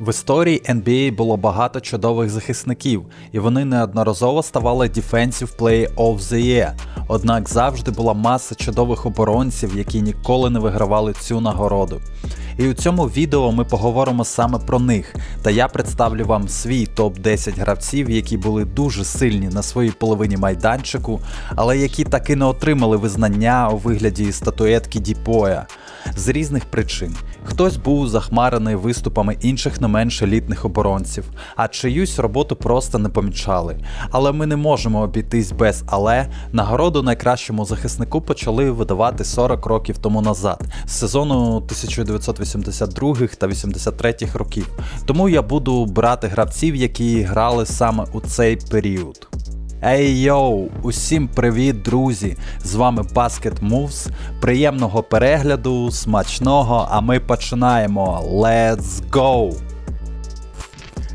В історії NBA було багато чудових захисників, і вони неодноразово ставали Defensive Player of the Year. Однак завжди була маса чудових оборонців, які ніколи не вигравали цю нагороду. І у цьому відео ми поговоримо саме про них, та я представлю вам свій топ-10 гравців, які були дуже сильні на своїй половині майданчику, але які таки не отримали визнання у вигляді статуетки Діпоя з різних причин. Хтось був захмарений виступами інших не менш елітних оборонців, а чиюсь роботу просто не помічали. Але ми не можемо обійтись без але нагороду найкращому захиснику почали видавати 40 років тому назад, з сезону 1982 та 83 років. Тому я буду брати гравців, які грали саме у цей період. Ей йоу! Усім привіт, друзі! З вами Basket Moves. Приємного перегляду, смачного, а ми починаємо. Let's go!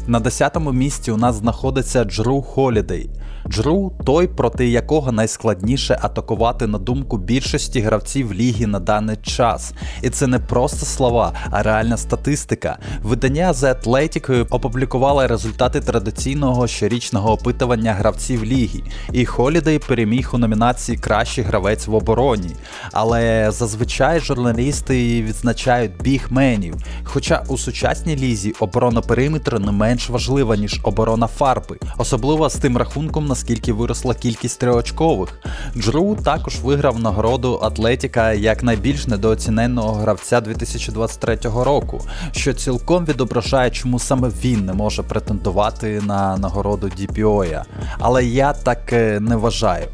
На 10-му місці у нас знаходиться Джру Холідей. Джру той, проти якого найскладніше атакувати на думку більшості гравців ліги на даний час. І це не просто слова, а реальна статистика. Видання The Athletic опублікувало результати традиційного щорічного опитування гравців ліги, і Холідей переміг у номінації Кращий гравець в обороні. Але зазвичай журналісти відзначають бігменів. Хоча у сучасній лізі оборона периметру не менш важлива, ніж оборона фарби, особливо з тим рахунком, наскільки виросла кількість триочкових. Джру також виграв нагороду Атлетіка як найбільш недооціненого гравця 2023 року, що цілком відображає, чому саме він не може претендувати на нагороду Діпіоя. Але я так е, не вважаю.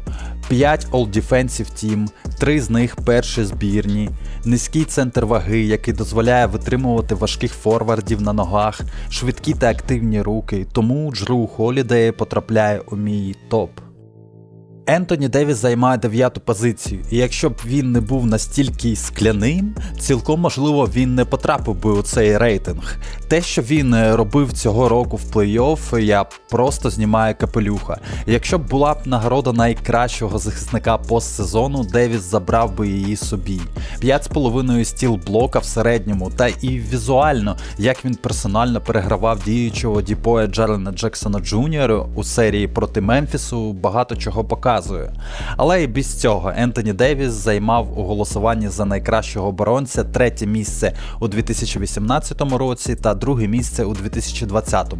5 All-Defensive Team, 3 з них перші збірні, низький центр ваги, який дозволяє витримувати важких форвардів на ногах, швидкі та активні руки, тому Джру Холідей потрапляє у мій топ. Ентоні Девіс займає дев'яту позицію, і якщо б він не був настільки скляним, цілком можливо він не потрапив би у цей рейтинг. Те, що він е, робив цього року в плей-офф, я просто знімаю капелюха. Якщо б була б нагорода найкращого захисника постсезону, Девіс забрав би її собі. 5,5 стіл блока в середньому, та і візуально, як він персонально перегравав діючого діпоя Джерлена Джексона Джуніора у серії проти Мемфісу, багато чого показує. Але і без цього Ентоні Девіс займав у голосуванні за найкращого оборонця третє місце у 2018 році та друге місце у 2020.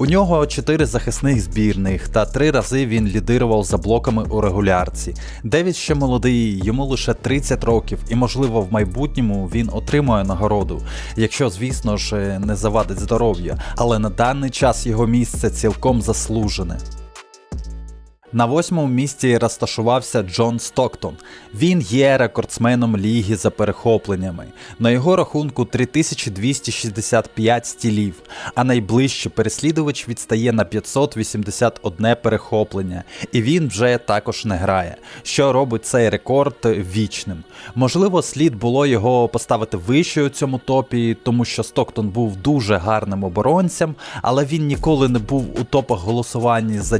У нього 4 захисних збірних, та три рази він лідирував за блоками у регулярці. Девіс ще молодий, йому лише 30 років, і можливо в майбутньому він отримує нагороду, якщо, звісно ж, не завадить здоров'я, але на даний час його місце цілком заслужене. На восьмому місці розташувався Джон Стоктон. Він є рекордсменом ліги за перехопленнями. На його рахунку 3265 стілів, а найближчий переслідувач відстає на 581 перехоплення, і він вже також не грає, що робить цей рекорд вічним. Можливо, слід було його поставити вище у цьому топі, тому що Стоктон був дуже гарним оборонцем, але він ніколи не був у топах голосуванні за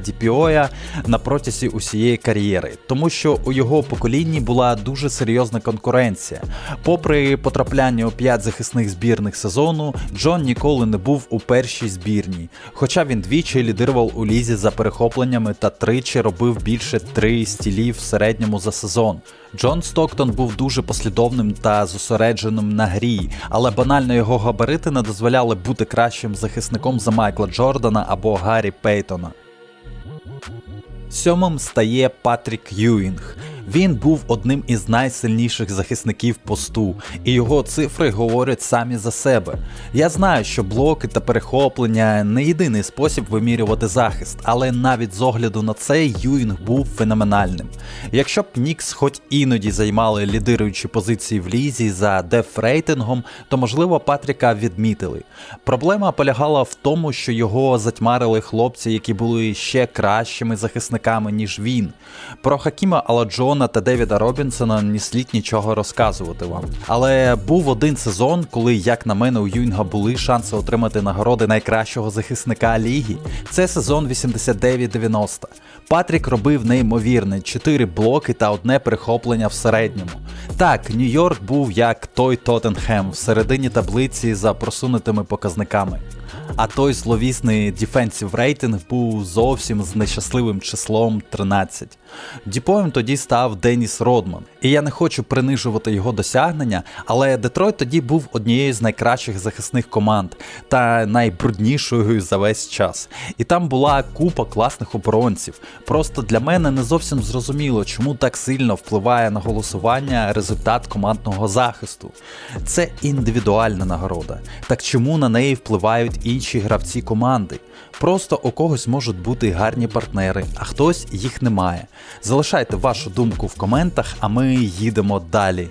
на протязі усієї кар'єри, тому що у його поколінні була дуже серйозна конкуренція. Попри потрапляння у 5 захисних збірних сезону, Джон ніколи не був у першій збірній, хоча він двічі лідирував у лізі за перехопленнями та тричі робив більше 3 стілів в середньому за сезон. Джон Стоктон був дуже послідовним та зосередженим на грі, але банально його габарити не дозволяли бути кращим захисником за Майкла Джордана або Гаррі Пейтона. Сьомим стає Патрік Юінг. Він був одним із найсильніших захисників посту, і його цифри говорять самі за себе. Я знаю, що блоки та перехоплення не єдиний спосіб вимірювати захист, але навіть з огляду на це Юінг був феноменальним. Якщо б Нікс хоч іноді займали лідируючі позиції в лізі за дефрейтингом, то можливо Патріка відмітили. Проблема полягала в тому, що його затьмарили хлопці, які були ще кращими захисниками, ніж він. Про Хакіма Аладжо Леброна та Девіда Робінсона ні слід нічого розказувати вам. Але був один сезон, коли, як на мене, у Юінга були шанси отримати нагороди найкращого захисника ліги. Це сезон 89-90. Патрік робив неймовірне 4 блоки та одне перехоплення в середньому. Так, Нью-Йорк був як той Тоттенхем в середині таблиці за просунутими показниками. А той зловісний дефенсів рейтинг був зовсім з нещасливим числом 13. Діпоєм тоді став Деніс Родман. І я не хочу принижувати його досягнення, але Детройт тоді був однією з найкращих захисних команд та найбруднішою за весь час. І там була купа класних оборонців. Просто для мене не зовсім зрозуміло, чому так сильно впливає на голосування результат командного захисту. Це індивідуальна нагорода. Так чому на неї впливають інші гравці команди? Просто у когось можуть бути гарні партнери, а хтось їх не має. Залишайте вашу думку в коментах, а ми їдемо далі.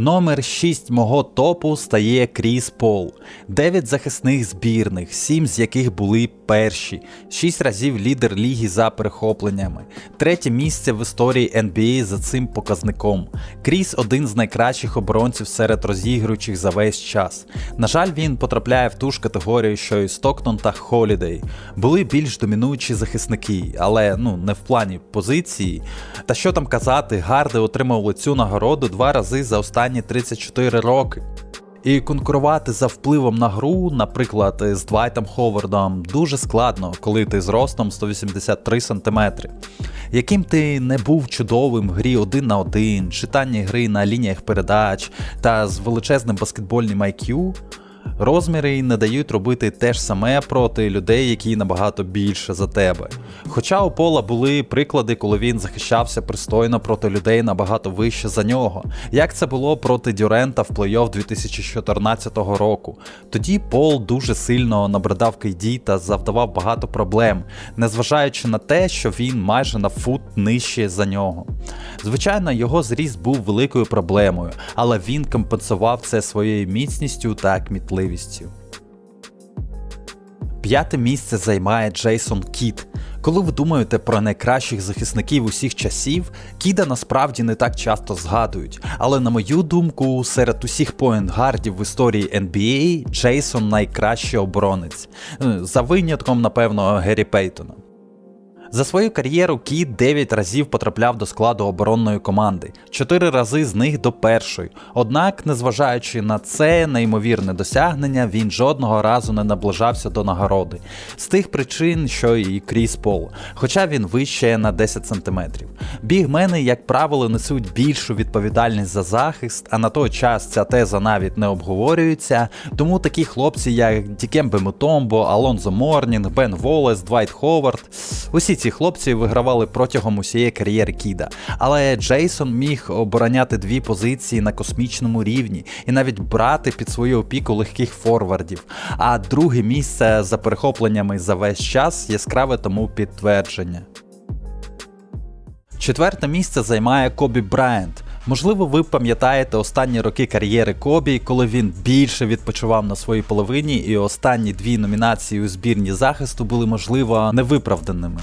Номер 6 мого топу стає Кріс Пол. 9 захисних збірних, 7 з яких були перші, 6 разів лідер ліги за перехопленнями, третє місце в історії NBA за цим показником. Кріс один з найкращих оборонців серед розігруючих за весь час. На жаль, він потрапляє в ту ж категорію, що і Стоктон та Холідей. Були більш домінуючі захисники, але ну не в плані позиції. Та що там казати, гарди отримували цю нагороду два рази за останні 34 роки. І конкурувати за впливом на гру, наприклад, з Двайтом Ховардом, дуже складно, коли ти з ростом 183 см. Яким ти не був чудовим в грі один на один, читанні гри на лініях передач та з величезним баскетбольним IQ, розміри й не дають робити те ж саме проти людей, які набагато більше за тебе. Хоча у Пола були приклади, коли він захищався пристойно проти людей набагато вище за нього, як це було проти Дюрента в плей-офф 2014 року. Тоді Пол дуже сильно набридав KD та завдавав багато проблем, незважаючи на те, що він майже на фут нижче за нього. Звичайно, його зріст був великою проблемою, але він компенсував це своєю міцністю та кмітливістю. П'яте місце займає Джейсон Кіт. Коли ви думаєте про найкращих захисників усіх часів, Кіда насправді не так часто згадують. Але на мою думку, серед усіх поінтгардів в історії NBA Джейсон найкращий оборонець. Е, За винятком, напевно, Геррі Пейтона. За свою кар'єру Кіт 9 разів потрапляв до складу оборонної команди, 4 рази з них до першої. Однак, незважаючи на це неймовірне досягнення, він жодного разу не наближався до нагороди. З тих причин, що і Кріс Пол, хоча він вище на 10 см. Бігмени, як правило, несуть більшу відповідальність за захист, а на той час ця теза навіть не обговорюється. Тому такі хлопці, як Дікембе Мутомбо, Алонзо Морнінг, Бен Волес, Двайт Ховард, усі ці хлопці вигравали протягом усієї кар'єри Кіда. Але Джейсон міг обороняти дві позиції на космічному рівні і навіть брати під свою опіку легких форвардів. А друге місце за перехопленнями за весь час яскраве тому підтвердження. Четверте місце займає Кобі Брайант. Можливо, ви пам'ятаєте останні роки кар'єри Кобі, коли він більше відпочивав на своїй половині, і останні дві номінації у збірні захисту були, можливо, невиправданими.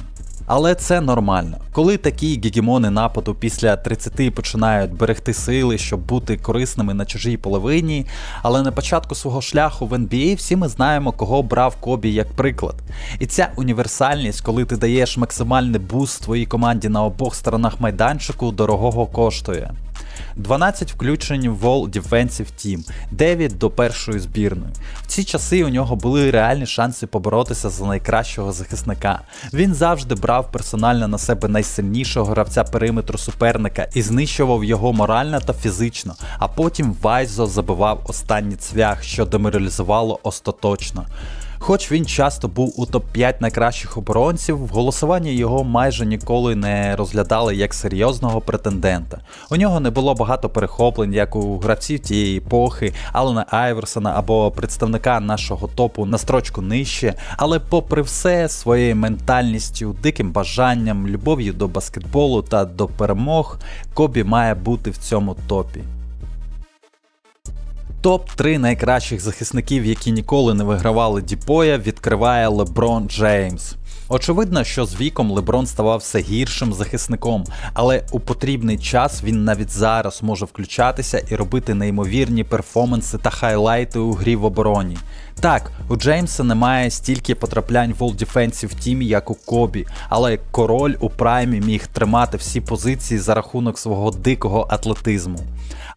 Але це нормально. Коли такі гегемони нападу після 30 починають берегти сили, щоб бути корисними на чужій половині, але на початку свого шляху в NBA всі ми знаємо, кого брав Кобі як приклад. І ця універсальність, коли ти даєш максимальний буст твоїй команді на обох сторонах майданчику, дорогого коштує. 12 включень в All Defensive Team, 9 до першої збірної. В ці часи у нього були реальні шанси поборотися за найкращого захисника. Він завжди брав персонально на себе найсильнішого гравця периметру суперника і знищував його морально та фізично, а потім Вайзо забивав останній цвях, що деморалізувало остаточно. Хоч він часто був у топ-5 найкращих оборонців, в голосуванні його майже ніколи не розглядали як серйозного претендента. У нього не було багато перехоплень, як у гравців тієї епохи, Алана Айверсона або представника нашого топу на строчку нижче, але попри все, своєю ментальністю, диким бажанням, любов'ю до баскетболу та до перемог, Кобі має бути в цьому топі. Топ-3 найкращих захисників, які ніколи не вигравали Діпоя, відкриває Леброн Джеймс. Очевидно, що з віком Леброн ставав все гіршим захисником, але у потрібний час він навіть зараз може включатися і робити неймовірні перформанси та хайлайти у грі в обороні. Так, у Джеймса немає стільки потраплянь в All Defensive тімі, як у Кобі, але король у праймі міг тримати всі позиції за рахунок свого дикого атлетизму.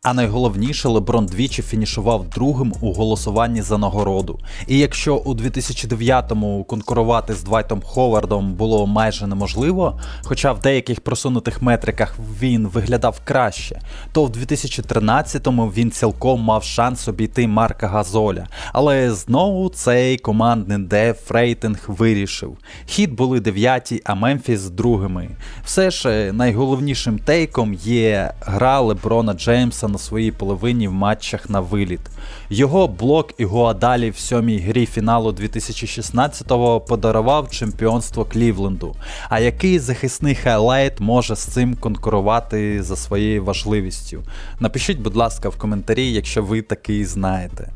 А найголовніше, Леброн двічі фінішував другим у голосуванні за нагороду. І якщо у 2009-му конкурувати з Двайтом Ховардом було майже неможливо, хоча в деяких просунутих метриках він виглядав краще, то в 2013-му він цілком мав шанс обійти Марка Газоля. Але знову цей командний деф рейтинг вирішив. Хід були дев'яті, а Мемфіс другими. Все ж е, найголовнішим тейком є гра Леброна Джеймса на своїй половині в матчах на виліт. Його блок і Гуадалі в сьомій грі фіналу 2016-го подарував чемпіонство Клівленду. А який захисний хайлайт може з цим конкурувати за своєю важливістю? Напишіть, будь ласка, в коментарі, якщо ви такий знаєте.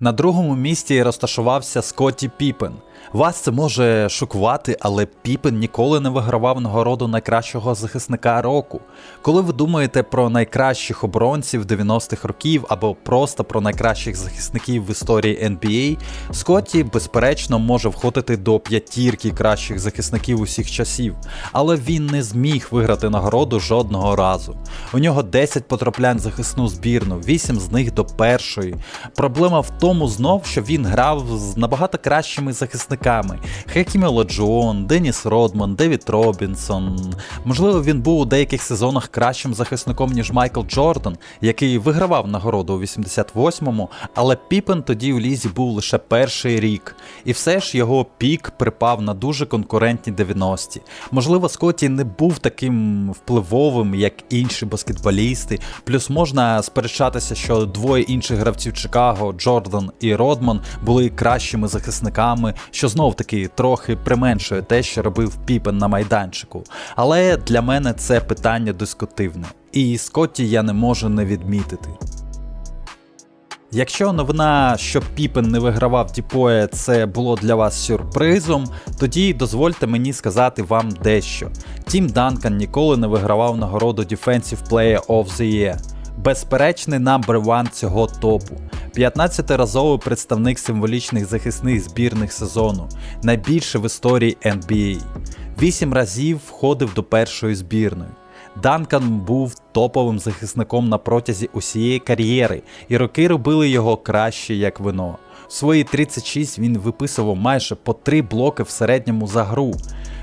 На другому місці розташувався Скотті Піпен. Вас це може шокувати, але Піпен ніколи не вигравав нагороду найкращого захисника року. Коли ви думаєте про найкращих оборонців 90-х років або просто про найкращих захисників в історії NBA, Скотті, безперечно, може входити до п'ятірки кращих захисників усіх часів, але він не зміг виграти нагороду жодного разу. У нього 10 потраплянь захисну збірну, 8 з них до першої. Проблема в тому знов, що він грав з набагато кращими захисниками. Хекімі Оладжуон, Деніс Родман, Девід Робінсон. Можливо, він був у деяких сезонах кращим захисником, ніж Майкл Джордан, який вигравав нагороду у 88-му, але Піпен тоді у лізі був лише перший рік. І все ж його пік припав на дуже конкурентні 90-ті. Можливо, Скотті не був таким впливовим, як інші баскетболісти. Плюс можна сперечатися, що двоє інших гравців Чикаго, Джордан і Родман, були кращими захисниками, що знов таки трохи применшує те, що робив Піпен на майданчику. Але для мене це питання дискутивне. І Скотті я не можу не відмітити. Якщо новина, що Піпен не вигравав Діпоє, це було для вас сюрпризом, тоді дозвольте мені сказати вам дещо. Тім Данкан ніколи не вигравав нагороду Defensive Player of the Year. Безперечний number one цього топу. 15-разовий представник символічних захисних збірних сезону, найбільше в історії NBA. 8 разів входив до першої збірної. Данкан був топовим захисником на протязі усієї кар'єри, і роки робили його краще як вино. В свої 36 він виписував майже по 3 блоки в середньому за гру.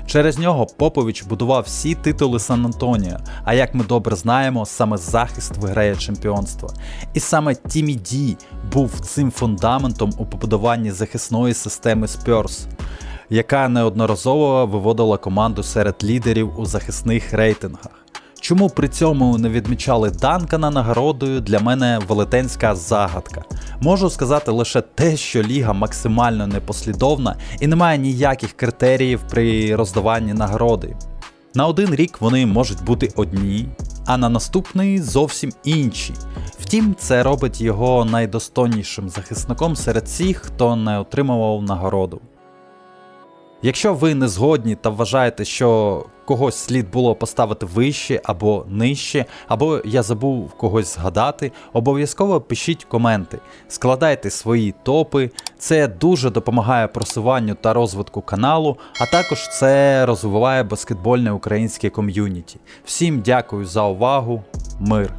Через нього Попович будував всі титули Сан Антоніо, а як ми добре знаємо, саме захист виграє чемпіонство. І саме Тімі Ді був цим фундаментом у побудуванні захисної системи Спьорс, яка неодноразово виводила команду серед лідерів у захисних рейтингах. Чому при цьому не відмічали Данкана нагородою для мене велетенська загадка. Можу сказати лише те, що ліга максимально непослідовна і немає ніяких критеріїв при роздаванні нагороди. На один рік вони можуть бути одні, а на наступний зовсім інші. Втім, це робить його найдостойнішим захисником серед всіх, хто не отримував нагороду. Якщо ви не згодні та вважаєте, що когось слід було поставити вище або нижче, або я забув когось згадати, обов'язково пишіть коменти, складайте свої топи. Це дуже допомагає просуванню та розвитку каналу, а також це розвиває баскетбольне українське ком'юніті. Всім дякую за увагу, мир!